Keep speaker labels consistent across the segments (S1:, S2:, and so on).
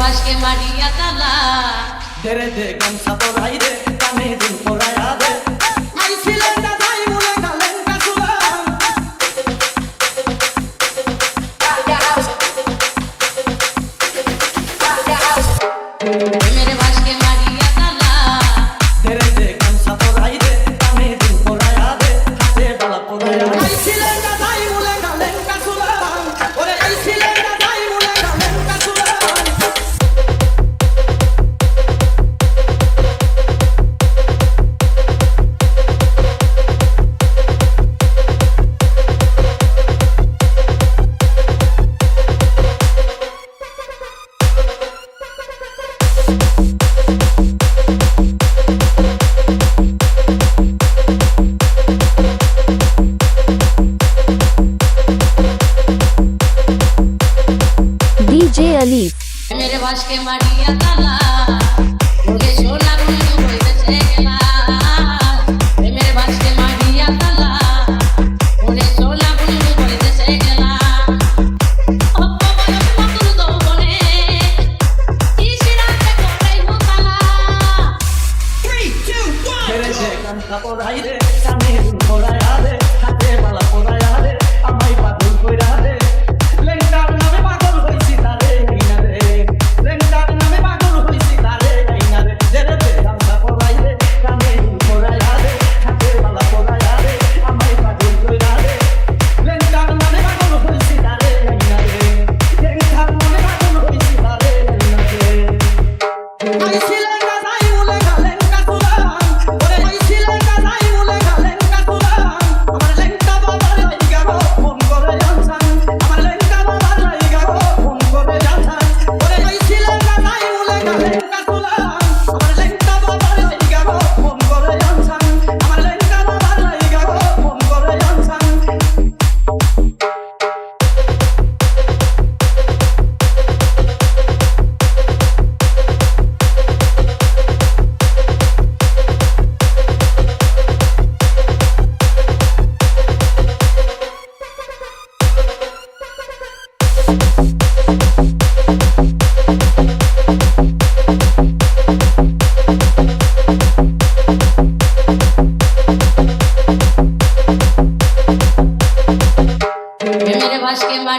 S1: ভাসকে মারিয়া তালা।
S2: দেরে দে গামছা পরাই দে কানে দিন পরাইয়া দে। আইছিলেন না
S1: मेरे वाश के मारिया ताला मुझे सोना मुझे कोई बचेगा मेरे वाश के मारिया ताला मुझे सोना मुझे कोई बचेगा
S2: কাপড় আইরে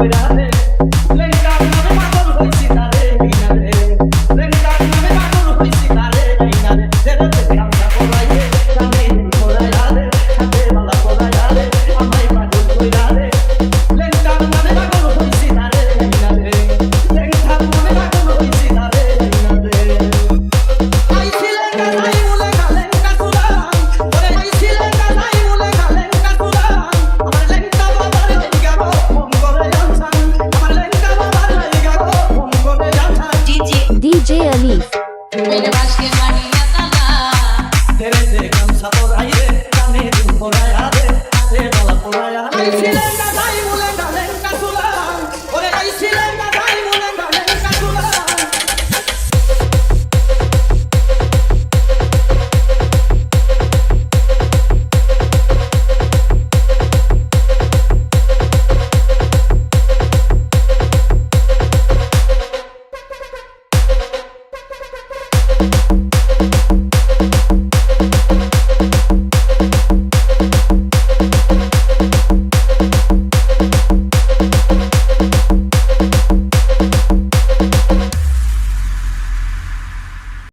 S2: with us.